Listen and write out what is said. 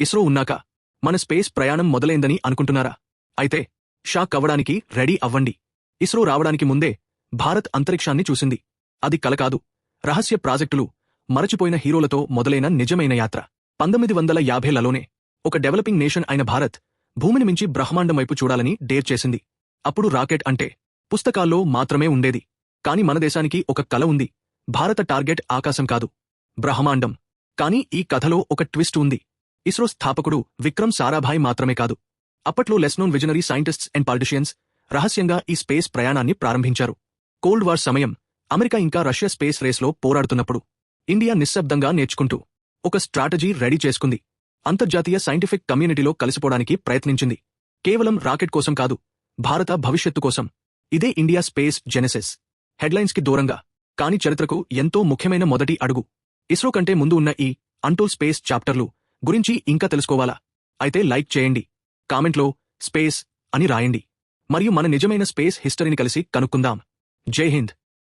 ఇస్రో ఉన్నాక మన స్పేస్ ప్రయాణం మొదలైందని అనుకుంటున్నారా? అయితే షాక్ అవ్వడానికి రెడీ అవ్వండి. ఇస్రో రావడానికి ముందే భారత్ అంతరిక్షాన్ని చూసింది. అది కల కాదు రహస్య ప్రాజెక్టులు మరచిపోయిన హీరోలతో మొదలైన నిజమైన యాత్ర. పంతొమ్మిది వందల యాభైలలోనే ఒక డెవలపింగ్ నేషన్ అయిన భారత్ భూమిని మించి బ్రహ్మాండం వైపు చూడాలని డేర్ చేసింది. అప్పుడు రాకెట్ అంటే పుస్తకాల్లో మాత్రమే ఉండేది. కాని మన దేశానికి ఒక కల ఉంది. భారత టార్గెట్ ఆకాశం కాదు బ్రహ్మాండం. కాని ఈ కథలో ఒక ట్విస్ట్ ఉంది. ఇస్రో స్థాపకుడు విక్రమ్ సారాభాయ్ మాత్రమే కాదు. అప్పట్లో less known visionary scientists and politicians రహస్యంగా ఈ స్పేస్ ప్రయాణాన్ని ప్రారంభించారు. కోల్డ్ వార్ సమయం అమెరికా ఇంకా రష్యా స్పేస్ రేస్లో పోరాడుతున్నప్పుడు ఇండియా నిశ్శబ్దంగా నేర్చుకుంటూ ఒక స్ట్రాటజీ రెడీ చేసుకుంది. అంతర్జాతీయ సైంటిఫిక్ కమ్యూనిటీలో కలిసిపోవడానికి ప్రయత్నించింది. కేవలం రాకెట్ కోసం కాదు భారత భవిష్యత్తు కోసం. ఇదే ఇండియా స్పేస్ జెనెసిస్. హెడ్లైన్స్కి దూరంగా కాని చరిత్రకు ఎంతో ముఖ్యమైన మొదటి అడుగు. ఇస్రో కంటే ముందు ఉన్న ఈ అంటోల్ స్పేస్ చాప్టర్లు గురించి ఇంకా తెలుసుకోవాలా? అయితే లైక్ చేయండి కామెంట్లో స్పేస్ అని రాయండి. మరియు మన నిజమైన స్పేస్ హిస్టరీని కలిసి కనుక్కుందాం. జై హింద్.